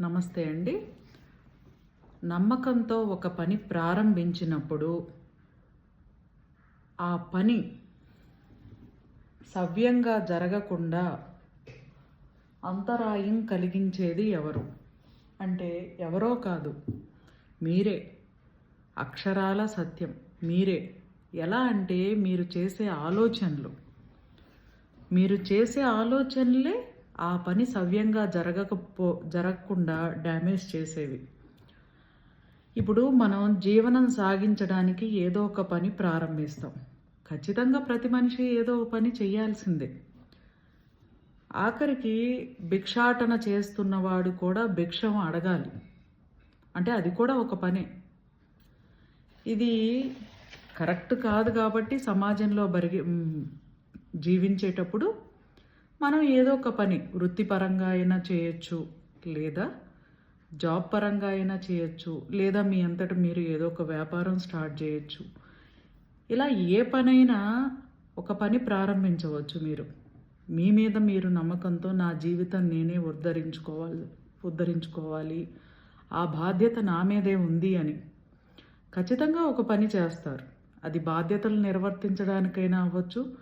నమస్తే అండి. నమ్మకంతో ఒక పని ప్రారంభించినప్పుడు ఆ పని సవ్యంగా జరగకుండా అంతరాయం కలిగించేది ఎవరు? అంటే ఎవరో కాదు మీరే. అక్షరాల సత్యం మీరే. ఎలా అంటే మీరు చేసే ఆలోచనలు. మీరు చేసే ఆలోచనలే ఆ పని సవ్యంగా జరగకపో జరగకుండా డ్యామేజ్ చేసేవి. ఇప్పుడు మనం జీవనం సాగించడానికి ఏదో ఒక పని ప్రారంభిస్తాం. ఖచ్చితంగా ప్రతి మనిషి ఏదో ఒక పని చేయాల్సిందే. ఆఖరికి భిక్షాటన చేస్తున్నవాడు కూడా భిక్షం అడగాలి. అంటే అది కూడా ఒక పనే. ఇది కరెక్ట్ కాదు కాబట్టి సమాజంలో బరిగి జీవించేటప్పుడు మనం ఏదో ఒక పని వృత్తిపరంగా అయినా చేయొచ్చు లేదా జాబ్ పరంగా అయినా చేయొచ్చు లేదా మీ అంతట మీరు ఏదో ఒక వ్యాపారం స్టార్ట్ చేయొచ్చు. ఇలా ఏ పనైనా ఒక పని ప్రారంభించవచ్చు మీరు. మీ మీద మీరు నమ్మకంతో నా జీవితం నేనే ఉద్ధరించుకోవాలి ఉద్ధరించుకోవాలి. ఆ బాధ్యత నా మీదే ఉంది అని. ఖచ్చితంగా ఒక పని చేస్తారు. అది బాధ్యతలు నిర్వర్తించడానికైనా అవ్వచ్చు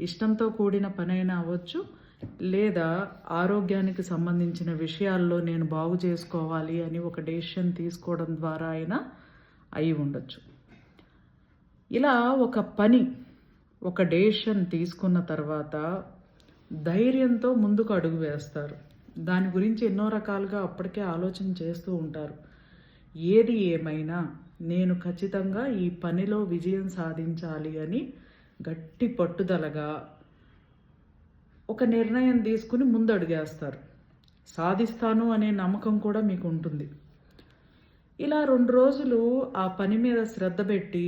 ఇష్టంతో కూడిన పనైనా అవ్వచ్చు లేదా ఆరోగ్యానికి సంబంధించిన విషయాల్లో నేను బాగు చేసుకోవాలి అని ఒక డెసిషన్ తీసుకోవడం ద్వారా అయినా అయి ఉండొచ్చు. ఇలా ఒక పని ఒక డెసిషన్ తీసుకున్న తర్వాత ధైర్యంతో ముందుకు అడుగు వేస్తారు. దాని గురించి ఎన్నో రకాలుగా అప్పటికే ఆలోచన చేస్తూ ఉంటారు. ఏది ఏమైనా నేను ఖచ్చితంగా ఈ పనిలో విజయం సాధించాలి అని గట్టి పట్టుదలగా ఒక నిర్ణయం తీసుకుని ముందడుగేస్తారు. సాధిస్తాను అనే నమ్మకం కూడా మీకు ఉంటుంది ఇలా రెండు రోజులు ఆ పని మీద శ్రద్ధ పెట్టి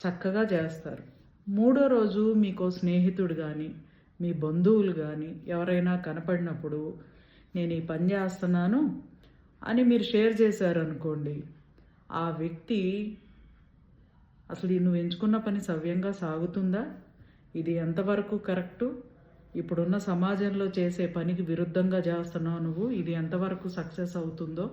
చక్కగా చేస్తారు. మూడో రోజు మీకో స్నేహితుడు కానీ మీ బంధువులు కానీ ఎవరైనా కనపడినప్పుడు నేను ఈ పని చేస్తున్నాను అని మీరు షేర్ చేశారనుకోండి ఆ వ్యక్తి అసలు ఈ నువ్వు ఎంచుకున్న పని సవ్యంగా సాగుతుందా? ఇది ఎంతవరకు కరెక్టు? ఇప్పుడున్న సమాజంలో చేసే పనికి విరుద్ధంగా చేస్తున్నావు నువ్వు. ఇది ఎంతవరకు సక్సెస్ అవుతుందో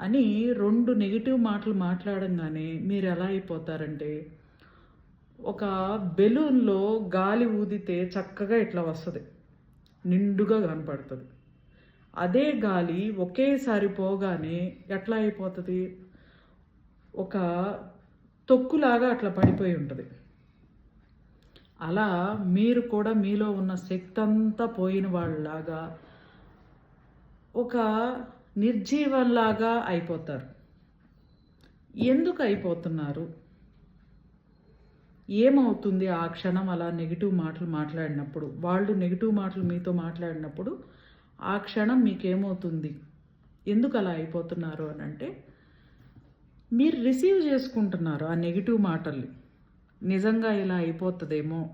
అని రెండు నెగిటివ్ మాటలు మాట్లాడంగానే మీరు ఎలా అయిపోతారంటే ఒక బెలూన్లో గాలి ఊదితే చక్కగా ఇట్లా వస్తుంది. నిండుగా కనపడుతుంది. అదే గాలి ఒకేసారి పోగానే ఎట్లా అయిపోతుంది? ఒక తొక్కులాగా అట్లా పడిపోయి ఉంటుంది. అలా మీరు కూడా మీలో ఉన్న శక్తి అంతా పోయిన వాళ్ళలాగా ఒక నిర్జీవంలాగా అయిపోతారు. ఎందుకు అయిపోతున్నారు? ఏమవుతుంది ఆ క్షణం అలా నెగిటివ్ మాటలు మాట్లాడినప్పుడు? వాళ్ళు నెగిటివ్ మాటలు మీతో మాట్లాడినప్పుడు ఆ క్షణం మీకేమవుతుంది? ఎందుకు అలా అయిపోతున్నారు అని అంటే మీరు రిసీవ్ చేసుకుంటున్నారు ఆ నెగిటివ్ మాటల్ని. నిజంగా ఇలా అయిపోతుందేమో.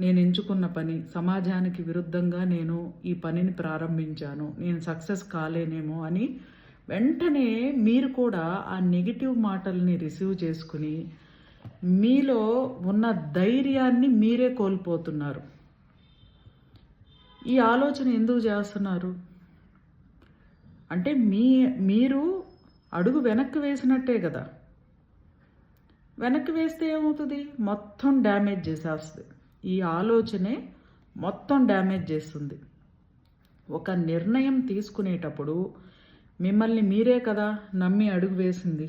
నేను ఎంచుకున్న పని సమాజానికి విరుద్ధంగా నేను ఈ పనిని ప్రారంభించాను. నేను సక్సెస్ కాలేనేమో అని వెంటనే మీరు కూడా ఆ నెగిటివ్ మాటల్ని రిసీవ్ చేసుకుని మీలో ఉన్న ధైర్యాన్ని మీరే కోల్పోతున్నారు. ఈ ఆలోచన ఎందుకు చేస్తున్నారు? అంటే మీ మీరు అడుగు వెనక్కి వేసినట్టే కదా. వెనక్కి వేస్తే ఏమవుతుంది? మొత్తం డ్యామేజ్ చేసేస్తుంది. ఈ ఆలోచనే మొత్తం డ్యామేజ్ చేస్తుంది. ఒక నిర్ణయం తీసుకునేటప్పుడు మిమ్మల్ని మీరే కదా నమ్మి అడుగు వేసింది.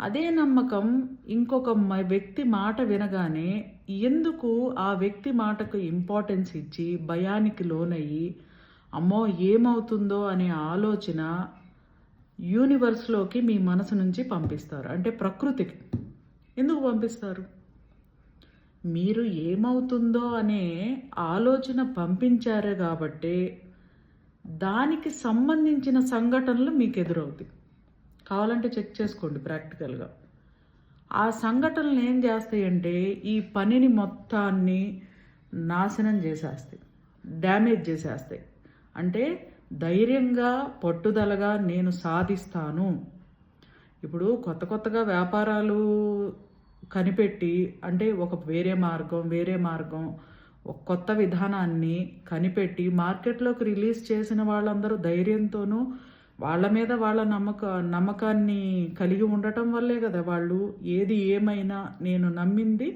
అదే నమ్మకం ఇంకొక వ్యక్తి మాట వినగానే ఎందుకు ఆ వ్యక్తి మాటకు ఇంపార్టెన్స్ ఇచ్చి భయానికి లోనయ్యి అమ్మో ఏమవుతుందో అనే ఆలోచన యూనివర్స్లోకి మీ మనసు నుంచి పంపిస్తారు. అంటే ప్రకృతికి. ఎందుకు పంపిస్తారు? మీరు ఏమవుతుందో అనే ఆలోచన పంపించారు కాబట్టి దానికి సంబంధించిన సంఘటనలు మీకు ఎదురవుతాయి. కావాలంటే చెక్ చేసుకోండి ప్రాక్టికల్గా. ఆ సంఘటనలు ఏం చేస్తాయంటే ఈ పనిని మొత్తాన్ని నాశనం చేసేస్తాయి. డ్యామేజ్ చేసేస్తాయి. అంటే ధైర్యంగా పట్టుదలగా నేను సాధిస్తాను. ఇప్పుడు కొత్త కొత్తగా వ్యాపారాలు కనిపెట్టి అంటే ఒక వేరే మార్గం వేరే మార్గం ఒక కొత్త విధానాన్ని కనిపెట్టి మార్కెట్లోకి రిలీజ్ చేసిన వాళ్ళందరూ ధైర్యంతోనూ వాళ్ళ మీద వాళ్ళ నమ్మక నమ్మకాన్ని కలిగి ఉండటం వల్లే కదా వాళ్ళు ఏది ఏమైనా నేను నమ్మింది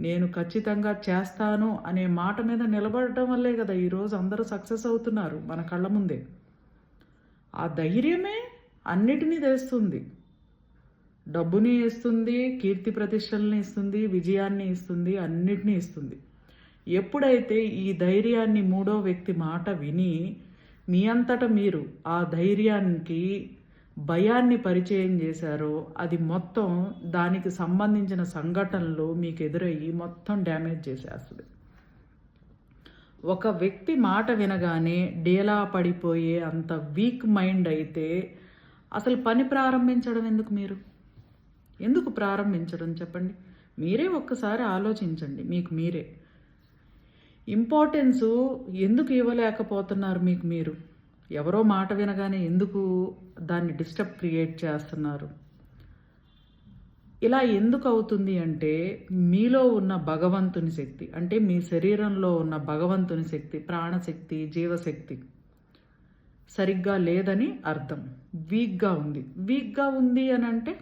నేను ఖచ్చితంగా చేస్తాను అనే మాట మీద నిలబడటం వల్లే కదా ఈరోజు అందరూ సక్సెస్ అవుతున్నారు మన కళ్ళ ముందే. ఆ ధైర్యమే అన్నిటినీ తెస్తుంది. డబ్బుని ఇస్తుంది కీర్తి ప్రతిష్టల్ని ఇస్తుంది విజయాన్ని ఇస్తుంది అన్నిటినీ ఇస్తుంది. ఎప్పుడైతే ఈ ధైర్యాన్ని మూడో వ్యక్తి మాట విని మీ అంతట మీరు ఆ ధైర్యానికి భయాన్ని పరిచయం చేశారో అది మొత్తం దానికి సంబంధించిన సంఘటనలు మీకు ఎదురయ్యి మొత్తం డ్యామేజ్ చేసేస్తుంది. ఒక వ్యక్తి మాట వినగానే డేలా పడిపోయే అంత వీక్ మైండ్ అయితే అసలు పని ప్రారంభించడం ఎందుకు మీరు? ఎందుకు ప్రారంభించడం చెప్పండి. మీరే ఒక్కసారి ఆలోచించండి మీకు మీరే. ఇంపార్టెన్సు ఎందుకు ఇవ్వలేకపోతున్నారు మీకు మీరు? ఎవరో మాట వినగానే ఎందుకు దాన్ని డిస్టర్బ్ క్రియేట్ చేస్తున్నారు? ఇలా ఎందుకు అవుతుంది అంటే మీలో ఉన్న భగవంతుని శక్తి అంటే మీ శరీరంలో ఉన్న భగవంతుని శక్తి ప్రాణశక్తి జీవశక్తి సరిగ్గా లేదని అర్థం. వీక్గా ఉంది. వీక్గా ఉంది అని అంటే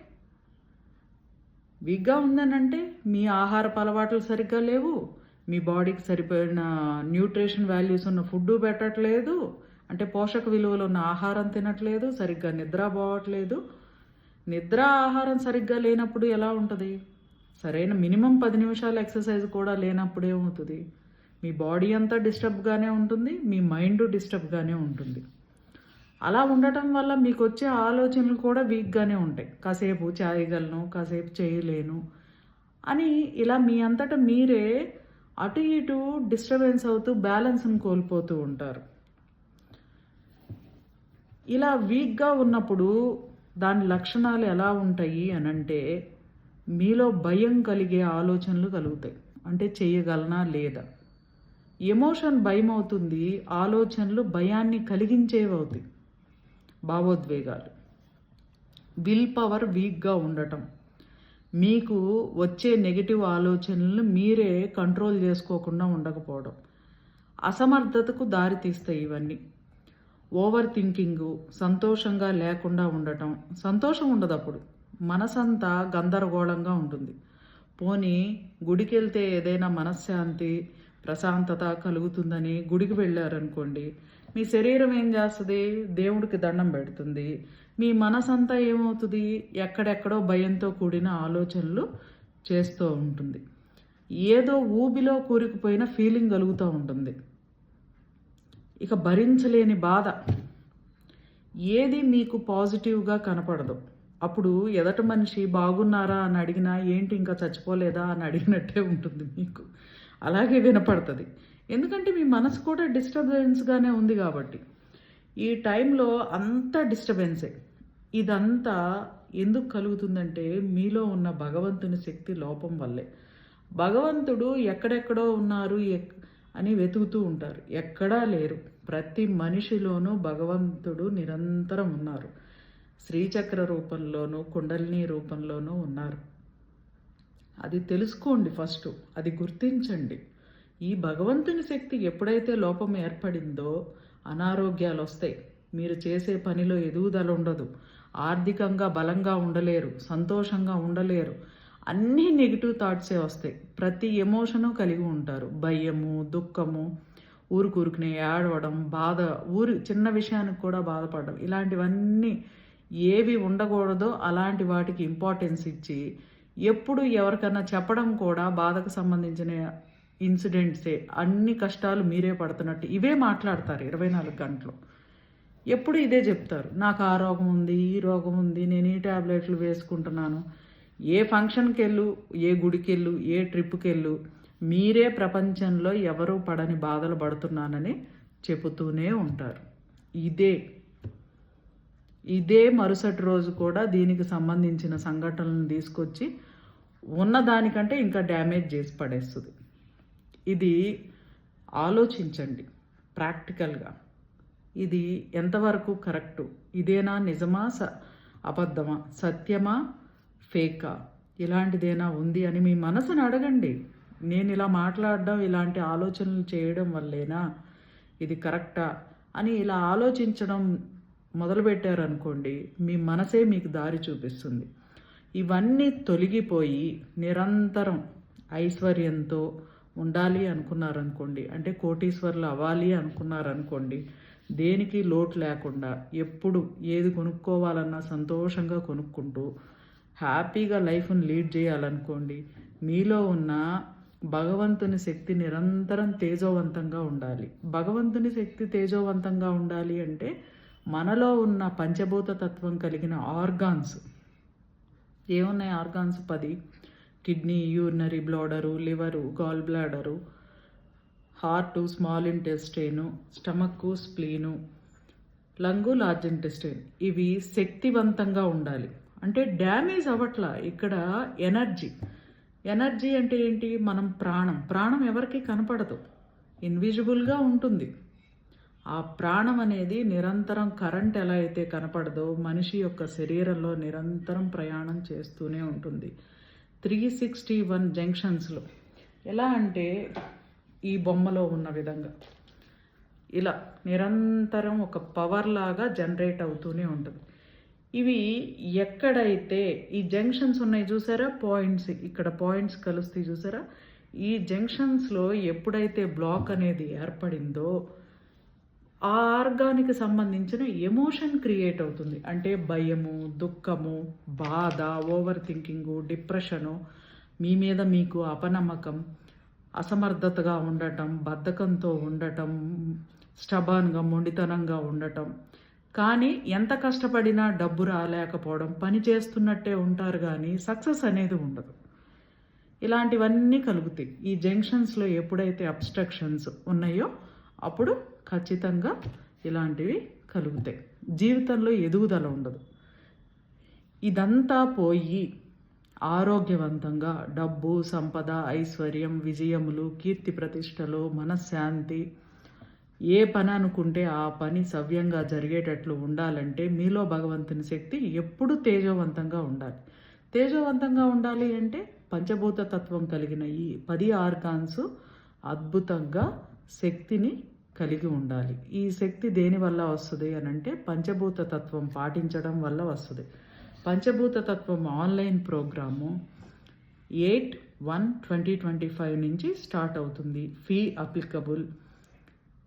వీక్గా ఉందనంటే అంటే మీ ఆహారపు అలవాట్లు సరిగ్గా లేవు మీ బాడీకి సరిపోయిన న్యూట్రిషన్ వాల్యూస్ ఉన్న ఫుడ్ పెట్టట్లేదు అంటే పోషక విలువలు ఉన్న ఆహారం తినట్లేదు సరిగ్గా నిద్ర పోవట్లేదు. నిద్ర ఆహారం సరిగ్గా లేనప్పుడు ఎలా ఉంటుంది? సరైన మినిమం పది నిమిషాలు ఎక్సర్సైజ్ కూడా లేనప్పుడు ఏమవుతుంది మీ బాడీ అంతా డిస్టర్బ్గానే ఉంటుంది మీ మైండ్ డిస్టర్బ్గానే ఉంటుంది. అలా ఉండటం వల్ల మీకు వచ్చే ఆలోచనలు కూడా వీక్గానే ఉంటాయి. కాసేపు చేయగలను కాసేపు చేయలేను అని ఇలా మీ అంతటా మీరే అటు ఇటు డిస్టర్బెన్స్ అవుతూ బ్యాలెన్స్ని కోల్పోతూ ఉంటారు. ఇలా వీక్గా ఉన్నప్పుడు దాని లక్షణాలు ఎలా ఉంటాయి అని అంటే మీలో భయం కలిగే ఆలోచనలు కలుగుతాయి. అంటే చేయగలనా లేదా? ఎమోషన్ భయం అవుతుంది ఆలోచనలు భయాన్ని కలిగించేవి అవుతాయి. భావోద్వేగాలు. విల్ పవర్ వీక్గా ఉండటం. మీకు వచ్చే నెగిటివ్ ఆలోచనలను మీరే కంట్రోల్ చేసుకోకుండా ఉండకపోవడం. అసమర్థతకు దారితీస్తాయి ఇవన్నీ. ఓవర్ థింకింగ్ సంతోషంగా లేకుండా ఉండటం. సంతోషం ఉండదు అప్పుడు. మనసంతా గందరగోళంగా ఉంటుంది. పోనీ గుడికి వెళ్తే ఏదైనా మనశ్శాంతి ప్రశాంతత కలుగుతుందని గుడికి వెళ్ళారనుకోండి మీ శరీరం ఏం చేస్తుంది? దేవుడికి దండం పెడుతుంది. మీ మనసంతా ఏమవుతుంది? ఎక్కడెక్కడో భయంతో కూడిన ఆలోచనలు చేస్తూ ఉంటుంది. ఏదో ఊబిలో కూరుకుపోయిన ఫీలింగ్ కలుగుతూ ఉంటుంది. ఇక భరించలేని బాధ. ఏది మీకు పాజిటివ్గా కనపడదు. అప్పుడు ఎదట మనిషి బాగున్నారా అని అడిగినా ఏంటి ఇంకా చచ్చిపోలేదా అని అడిగినట్టే ఉంటుంది మీకు. అలాగే వినపడుతుంది. ఎందుకంటే మీ మనసు కూడా డిస్టర్బెన్స్గానే ఉంది కాబట్టి. ఈ టైంలో అంతా డిస్టర్బెన్సే. ఇదంతా ఎందుకు కలుగుతుందంటే మీలో ఉన్న భగవంతుని శక్తి లోపం వల్లే. భగవంతుడు ఎక్కడెక్కడో ఉన్నారు ఎక్ అని వెతుకుతూ ఉంటారు. ఎక్కడా లేరు. ప్రతి మనిషిలోనూ భగవంతుడు నిరంతరం ఉన్నారు. శ్రీచక్ర రూపంలోనూ కుండలిని రూపంలోనూ ఉన్నారు. అది తెలుసుకోండి ఫస్ట్. అది గుర్తించండి. ఈ భగవంతుని శక్తి ఎప్పుడైతే లోపం ఏర్పడిందో అనారోగ్యాలు వస్తాయి మీరు చేసే పనిలో ఎదుగుదల ఉండదు. ఆర్థికంగా బలంగా ఉండలేరు. సంతోషంగా ఉండలేరు. అన్నీ నెగిటివ్ థాట్సే వస్తాయి. ప్రతి ఎమోషను కలిగి ఉంటారు. భయము దుఃఖము ఊరుకూరుకునే ఏడవడం బాధ ఊరి చిన్న విషయానికి కూడా బాధపడడం. ఇలాంటివన్నీ ఏవి ఉండకూడదో అలాంటి వాటికి ఇంపార్టెన్స్ ఇచ్చి ఎప్పుడు ఎవరికన్నా చెప్పడం కూడా బాధకు సంబంధించిన ఇన్సిడెంట్సే అన్ని కష్టాలు మీరే పడుతున్నట్టు ఇవే మాట్లాడతారు ఇరవై నాలుగు గంటలు. ఎప్పుడు ఇదే చెప్తారు. నాకు ఆ రోగం ఉంది ఈ రోగం ఉంది నేను ఈ ట్యాబ్లెట్లు వేసుకుంటున్నాను. ఏ ఫంక్షన్కి వెళ్ళు ఏ గుడికి వెళ్ళు ఏ ట్రిప్కి వెళ్ళు మీరే ప్రపంచంలో ఎవరు పడని బాధలు పడుతున్నానని చెబుతూనే ఉంటారు. ఇదే ఇదే మరుసటి రోజు కూడా దీనికి సంబంధించిన సంఘటనలను తీసుకొచ్చి ఉన్నదానికంటే ఇంకా డ్యామేజ్ చేసి పడేస్తుంది. ఇది ఆలోచించండి ప్రాక్టికల్గా. ఇది ఎంతవరకు కరెక్టు? ఇదేనా నిజమా స అబద్ధమా సత్యమా? ఫేకా. ఇలాంటిదేనా ఉంది అని మీ మనసును అడగండి. నేను ఇలా మాట్లాడడం ఇలాంటి ఆలోచనలు చేయడం వల్లేనా? ఇది కరెక్టా? అని ఇలా ఆలోచించడం మొదలుపెట్టారనుకోండి మీ మనసే మీకు దారి చూపిస్తుంది. ఇవన్నీ తొలగిపోయి నిరంతరం ఐశ్వర్యంతో ఉండాలి అనుకున్నారనుకోండి అంటే కోటీశ్వర్లు అవ్వాలి అనుకున్నారనుకోండి దేనికి లోటు లేకుండా ఎప్పుడు ఏది కొనుక్కోవాలన్నా సంతోషంగా కొనుక్కుంటూ హ్యాపీగా లైఫ్ని లీడ్ చేయాలనుకోండి మీలో ఉన్న భగవంతుని శక్తి నిరంతరం తేజోవంతంగా ఉండాలి. భగవంతుని శక్తి తేజోవంతంగా ఉండాలి అంటే మనలో ఉన్న పంచభూత తత్వం కలిగిన ఆర్గాన్స్. ఏమున్నాయి ఆర్గాన్స్? పది. Kidney urinary bladder liver gall bladder heart small intestine stomach spleen lung large intestine. ఇవి శక్తివంతంగా ఉండాలి. అంటే డ్యామేజ్ అవ్వట్లా ఇక్కడ ఎనర్జీ. ఎనర్జీ అంటే ఏంటి? మనం ప్రాణం. ప్రాణం ఎవరికి కనపడదు. ఇన్విజిబుల్గా ఉంటుంది. ఆ ప్రాణం అనేది నిరంతరం కరెంట్ ఎలా అయితే కనపడదో మనిషి యొక్క శరీరంలో నిరంతరం ప్రయాణం చేస్తూనే ఉంటుంది. త్రీ సిక్స్టీ వన్ జంక్షన్స్లో. ఎలా అంటే ఈ బొమ్మలో ఉన్న విధంగా. ఇలా నిరంతరం ఒక పవర్ లాగా జనరేట్ అవుతూనే ఉంటుంది. ఇవి ఎక్కడైతే ఈ జంక్షన్స్ ఉన్నాయి చూసారా? పాయింట్స్ ఇక్కడ పాయింట్స్ కలుస్తాయి చూసారా? ఈ జంక్షన్స్లో ఎప్పుడైతే బ్లాక్ అనేది ఏర్పడిందో ఆ ఆర్గానికి సంబంధించిన ఎమోషన్ క్రియేట్ అవుతుంది. అంటే భయము దుఃఖము బాధ ఓవర్ థింకింగు డిప్రెషను మీ మీద మీకు అపనమ్మకం అసమర్థతగా ఉండటం బద్ధకంతో ఉండటం స్టబాన్గా మొండితనంగా ఉండటం కానీ ఎంత కష్టపడినా డబ్బు రాలేకపోవడం పని చేస్తున్నట్టే ఉంటారు కానీ సక్సెస్ అనేది ఉండదు. ఇలాంటివన్నీ కలుగుతాయి. ఈ జంక్షన్స్లో ఎప్పుడైతే అబ్స్ట్రక్షన్స్ ఉన్నాయో అప్పుడు ఖచ్చితంగా ఇలాంటివి కలుగుతాయి. జీవితంలో ఎదుగుదల ఉండదు. ఇదంతా పోయి ఆరోగ్యవంతంగా డబ్బు సంపద ఐశ్వర్యం విజయములు కీర్తి ప్రతిష్టలు మనశ్శాంతి ఏ పని అనుకుంటే ఆ పని సవ్యంగా జరిగేటట్లు ఉండాలంటే మీలో భగవంతుని శక్తి ఎప్పుడు తేజవంతంగా ఉండాలి. తేజవంతంగా ఉండాలి అంటే పంచభూత తత్వం కలిగిన ఈ పది ఆర్గాన్స్ అద్భుతంగా శక్తిని కలిగి ఉండాలి. ఈ శక్తి దేని వల్ల వస్తుంది అని అంటే పంచభూత తత్వం పాటించడం వల్ల వస్తుంది. పంచభూత తత్వం online program eight one twenty twenty five నుంచి స్టార్ట్ అవుతుంది. ఫీ అప్లికబుల్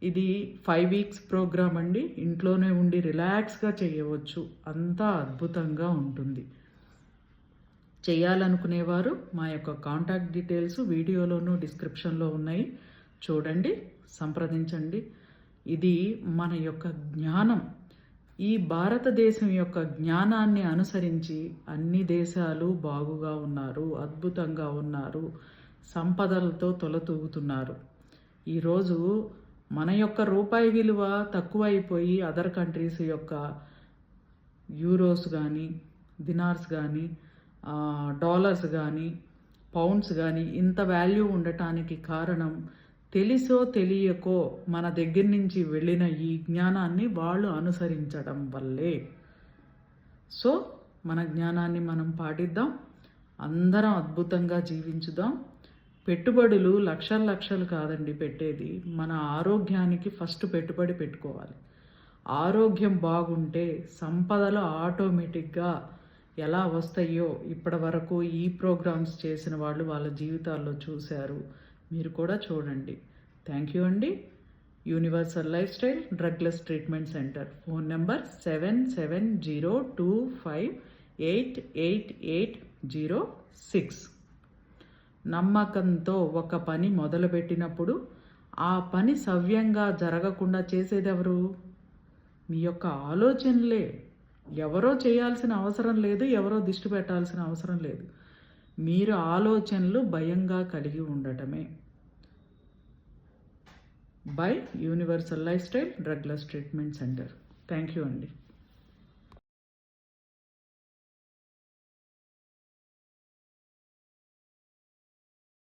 ఇది ఫైవ్ వీక్స్ ప్రోగ్రామ్ అండి. ఇంట్లోనే ఉండి రిలాక్స్గా చేయవచ్చు. అంతా అద్భుతంగా ఉంటుంది. చేయాలనుకునేవారు మా యొక్క కాంటాక్ట్ డీటెయిల్స్ వీడియోలోనూ డిస్క్రిప్షన్లో ఉన్నాయి. చూడండి సంప్రదించండి. ఇది మన యొక్క జ్ఞానం. ఈ భారతదేశం యొక్క జ్ఞానాన్ని అనుసరించి అన్ని దేశాలు బాగుగా ఉన్నారు అద్భుతంగా ఉన్నారు సంపదలతో తొలతూగుతున్నారు. ఈరోజు మన యొక్క రూపాయి విలువ తక్కువైపోయి అదర్ కంట్రీస్ యొక్క యూరోస్ కానీ దినార్స్ కానీ డాలర్స్ కానీ పౌండ్స్ కానీ ఇంత వాల్యూ ఉండటానికి కారణం తెలిసో తెలియకో మన దగ్గర నుంచి వెళ్ళిన ఈ జ్ఞానాన్ని వాళ్ళు అనుసరించడం వల్లే. సో మన జ్ఞానాన్ని మనం పాటిద్దాం. అందరం అద్భుతంగా జీవించుదాం. పెట్టుబడులు లక్షల లక్షలు కాదండి పెట్టేది. మన ఆరోగ్యానికి ఫస్ట్ పెట్టుబడి పెట్టుకోవాలి. ఆరోగ్యం బాగుంటే సంపదలు ఆటోమేటిక్గా ఎలా వస్తాయో ఇప్పటి వరకు ఈ ప్రోగ్రామ్స్ చేసిన వాళ్ళు వాళ్ళ జీవితాల్లో చూశారు. మీరు కూడా చూడండి. థ్యాంక్ యూ అండి. Universal lifestyle drugless treatment centre. Phone number seven seven zero two five eight eight eight zero six. నమ్మకంతో ఒక పని మొదలుపెట్టినప్పుడు ఆ పని సవ్యంగా జరగకుండా చేసేదెవరు? మీ యొక్క ఆలోచనలే. ఎవరో చేయాల్సిన అవసరం లేదు ఎవరో దిష్టి పెట్టాల్సిన అవసరం లేదు. మీరు ఆలోచనలు భయంగా కలిగి ఉండటమే. By universal lifestyle drugless treatment centre. Thank you అండి.